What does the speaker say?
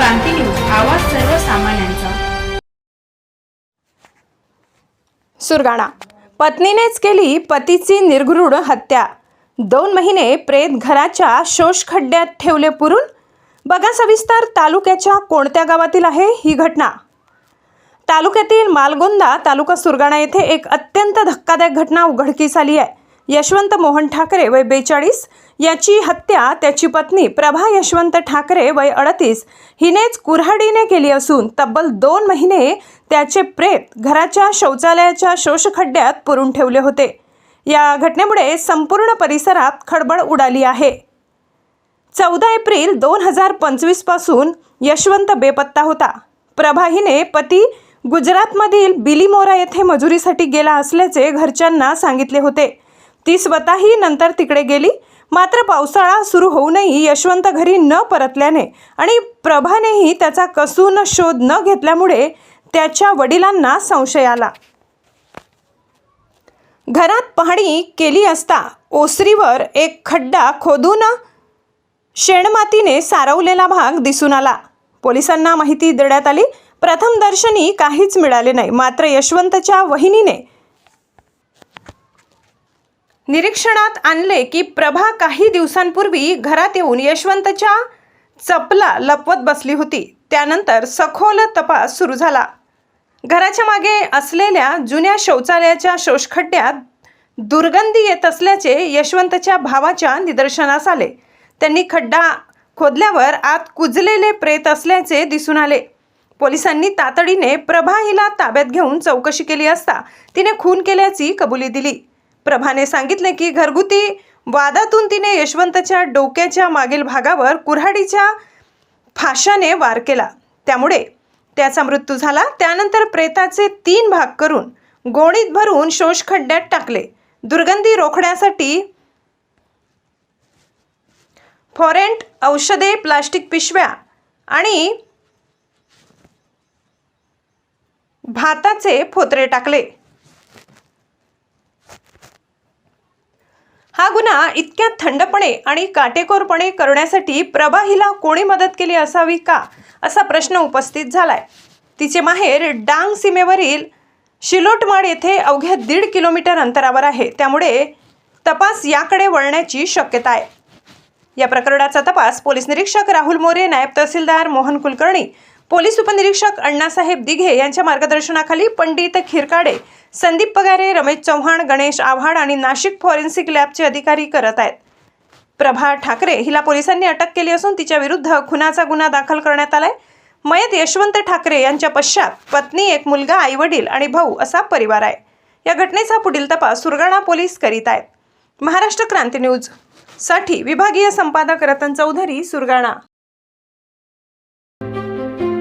क्रांती news आवाज सर्वसामान्यांचा. सुरगाणा. पत्नीनेच केली पतीची निर्घृण हत्या. दोन महिने प्रेत घराच्या शोषखड्ड्यात ठेवले पुरून? बघा सविस्तर तालुक्याच्या कोणत्या गावातील आहे ही घटना. तालुक्यातील मालगोंदा तालुका सुरगाणा येथे एक अत्यंत धक्कादायक घटना उघडकीस आली आहे. यशवंत मोहन ठाकरे वय बेचाळीस याची हत्या त्याची पत्नी प्रभा यशवंत ठाकरे वय अडतीस. हिनेच कुऱ्हाडीने केली असून तब्बल दोन महिने त्याचे प्रेत घराच्या शौचालयाच्या शोषखड्ड्यात पुरून ठेवले होते. या घटनेमुळे संपूर्ण परिसरात खळबळ उडाली आहे. चौदा एप्रिल दोन हजार पंचवीसपासून यशवंत बेपत्ता होता. प्रभा हिने पती गुजरातमधील बिलीमोरा येथे मजुरीसाठी गेला असल्याचे घरच्यांना सांगितले होते. ती स्वतःही नंतर तिकडे गेली. मात्र पावसाळा सुरू होऊनही यशवंत घरी न परतल्याने आणि प्रभानेही त्याचा कसून शोध न घेतल्यामुळे त्याच्या वडिलांना संशय आला. घरात पाहणी केली असता ओसरीवर एक खड्डा खोदून शेणमातीने सारवलेला भाग दिसून आला. पोलिसांना माहिती देण्यात आली. प्रथमदर्शनी काहीच मिळाले नाही. मात्र यशवंतच्या वहिनीने निरीक्षणात आणले की प्रभा काही दिवसांपूर्वी घरात येऊन यशवंतच्या चपला लपवत बसली होती. त्यानंतर सखोल तपास सुरू झाला. घराच्या मागे असलेल्या जुन्या शौचालयाच्या शोषखड्ड्यात दुर्गंधी येत असल्याचे यशवंतच्या भावाच्या निदर्शनास आले. त्यांनी खड्डा खोदल्यावर आत कुजलेले प्रेत असल्याचे दिसून आले. पोलिसांनी तातडीने प्रभा हिला ताब्यात घेऊन चौकशी केली असता तिने खून केल्याची कबुली दिली. प्रभाने सांगितले की घरगुती वादातून तिने यशवंतच्या डोक्याच्या मागील भागावर कुऱ्हाडीच्या फाशाने वार केला. त्यामुळे त्याचा मृत्यू झाला. त्यानंतर प्रेताचे तीन भाग करून गोणीत भरून शोषखड्ड्यात टाकले. दुर्गंधी रोखण्यासाठी फॉरेंट औषधे प्लास्टिक पिशव्या आणि भाताचे फोतरे टाकले. हा गुन्हा इतक्या थंडपणे आणि काटेकोरपणे करण्यासाठी प्रभा हिला कोणी मदत केली असावी का? असा प्रश्न उपस्थित झालाय. तिचे माहेर डांग सीमेवरील शिलोटमाड येथे अवघ्या दीड किलोमीटर अंतरावर आहे. त्यामुळे तपास याकडे वळण्याची शक्यता आहे. या प्रकरणाचा तपास पोलीस निरीक्षक राहुल मोरे नायब तहसीलदार मोहन कुलकर्णी पोलीस उपनिरीक्षक अण्णासाहेब दिघे यांच्या मार्गदर्शनाखाली पंडित खिरकाडे संदीप पगारे रमेश चव्हाण गणेश आव्हाड आणि नाशिक फॉरेन्सिक लॅबचे अधिकारी करत आहेत. प्रभा ठाकरे हिला पोलिसांनी अटक केली असून तिच्या विरुद्ध खुनाचा गुन्हा दाखल करण्यात आलाय. मयत यशवंत ठाकरे यांच्या पश्चात पत्नी एक मुलगा आईवडील आणि भाऊ असा परिवार आहे. या घटनेचा पुढील तपास सुरगाणा पोलीस करीत आहेत. महाराष्ट्र क्रांती न्यूजसाठी विभागीय संपादक रतन चौधरी सुरगाणा.